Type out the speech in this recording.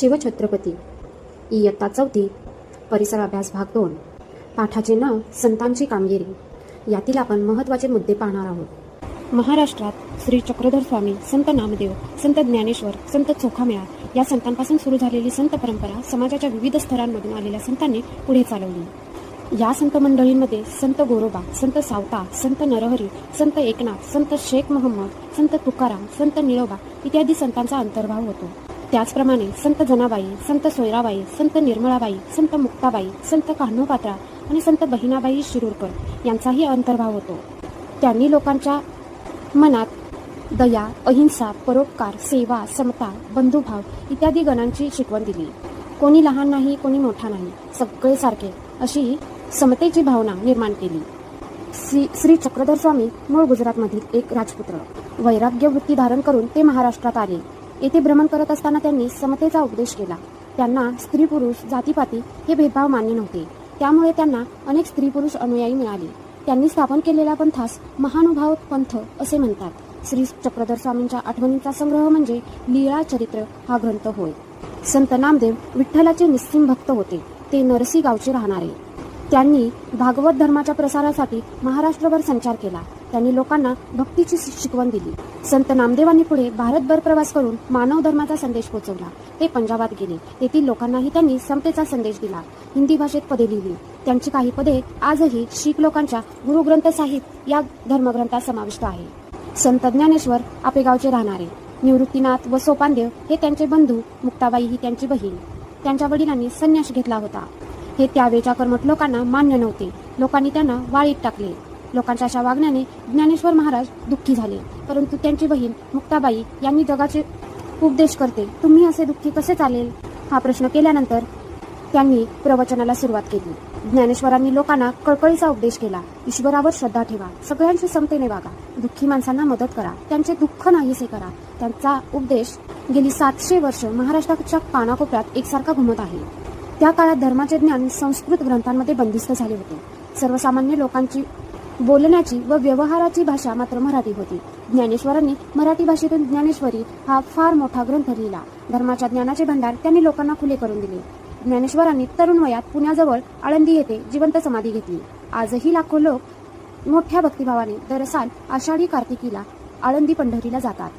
शिवछत्रपती. इयत्ता चौथी परिसर अभ्यास भाग दोन पाठाचे नाव संतांची कामगिरी. यातील आपण महत्त्वाचे मुद्दे पाहणार आहोत. महाराष्ट्रात श्री चक्रधर स्वामी संत नामदेव संत ज्ञानेश्वर संत चोखामेळा या संतांपासून सुरू झालेली संत परंपरा समाजाच्या विविध स्तरांमधून आलेल्या संतांनी पुढे चालवली. या संत मंडळींमध्ये संत गोरोबा संत सावता संत नरहरी संत एकनाथ संत शेख मोहम्मद संत तुकाराम संत निळोबा इत्यादी संतांचा अंतर्भाव होतो. त्याचप्रमाणे संत जनाबाई संत सोयराबाई संत निर्मळाबाई संत मुक्ताबाई संत कान्होपात्रा आणि संत बहिणाबाई शिरूरकर यांचाही अंतर्भाव होतो. त्यांनी लोकांच्या मनात दया अहिंसा परोपकार सेवा समता बंधुभाव इत्यादी गणांची शिकवण दिली. कोणी लहान नाही कोणी मोठा नाही सगळे सारखे अशी समतेची भावना निर्माण केली. श्री श्री चक्रधर स्वामी मूळ गुजरातमधील एक राजपुत्र. वैराग्य वृत्ती धारण करून ते महाराष्ट्रात आले. येथे भ्रमण करत असताना त्यांनी समतेचा उपदेश केला. त्यांना स्त्री पुरुष जातीपाती हे भेदभाव मान्य नव्हते. त्यामुळे त्यांना अनेक स्त्री पुरुष अनुयायी मिळाले. त्यांनी स्थापन केलेल्या पंथास महानुभाव पंथ असे म्हणतात. श्री चक्रधर स्वामींच्या आठवणींचा संग्रह म्हणजे लीळा चरित्र हा ग्रंथ होय. संत नामदेव विठ्ठलाचे निस्सिम भक्त होते. ते नरसी गावचे राहणारे. त्यांनी भागवत धर्माच्या प्रसारासाठी महाराष्ट्रभर संचार केला. त्यांनी लोकांना भक्तीची शिकवण दिली. संत नामदेवांनी पुढे भारतभर प्रवास करून मानव धर्माचा संदेश पोहोचवला ते पंजाबात गेले. तेथील लोकांनाही त्यांनी समतेचा संदेश दिला. हिंदी भाषेत पदे लिहिली. त्यांची काही पदे आजही शीख लोकांच्या गुरुग्रंथ साहिब या धर्मग्रंथात समाविष्ट आहे. संत ज्ञानेश्वर आपेगावचे राहणारे. निवृत्तीनाथ व सोपानदेव हे त्यांचे बंधू मुक्ताबाई ही त्यांची बहीण. त्यांच्या वडिलांनी संन्यास घेतला होता. हे त्यावेळच्या कर्मठ लोकांना मान्य नव्हते. लोकांनी त्यांना वाळीत टाकले. लोकांच्या अशा वागण्याने ज्ञानेश्वर महाराज दुःखी झाले. परंतु त्यांची बहीण मुक्ताबाई यांनी जगाचे उपदेश करते. तुम्ही असे दुःखी कसे चालेल? हा प्रश्न केल्यानंतर त्यांनी प्रवचनाला सुरुवात केली. ज्ञानेश्वरांनी लोकांना कळकळीचा उपदेश केला. ईश्वरावर श्रद्धा ठेवा. सगळ्यांशी समतेने वागा. दुःखी माणसांना मदत करा. त्यांचे दुःख नाहीसे करा. त्यांचा उपदेश गेली सातशे वर्ष महाराष्ट्राच्या कानाकोपऱ्यात एकसारखा घुमत आहे. त्या काळात धर्माचे ज्ञान संस्कृत ग्रंथांमध्ये बंदिस्त झाले होते. सर्वसामान्य लोकांची बोलण्याची व व्यवहाराची भाषा मात्र मराठी होती. ज्ञानेश्वरांनी मराठी भाषेतून ज्ञानेश्वरी हा फार मोठा ग्रंथ लिहिला. धर्माच्या ज्ञानाचे भांडार त्यांनी लोकांना खुले करून दिले. ज्ञानेश्वरांनी तरुण वयात पुण्याजवळ आळंदी येथे जिवंत समाधी घेतली. आजही लाखो लोक मोठ्या भक्तिभावाने दरसाल आषाढी कार्तिकीला आळंदी पंढरीला जातात.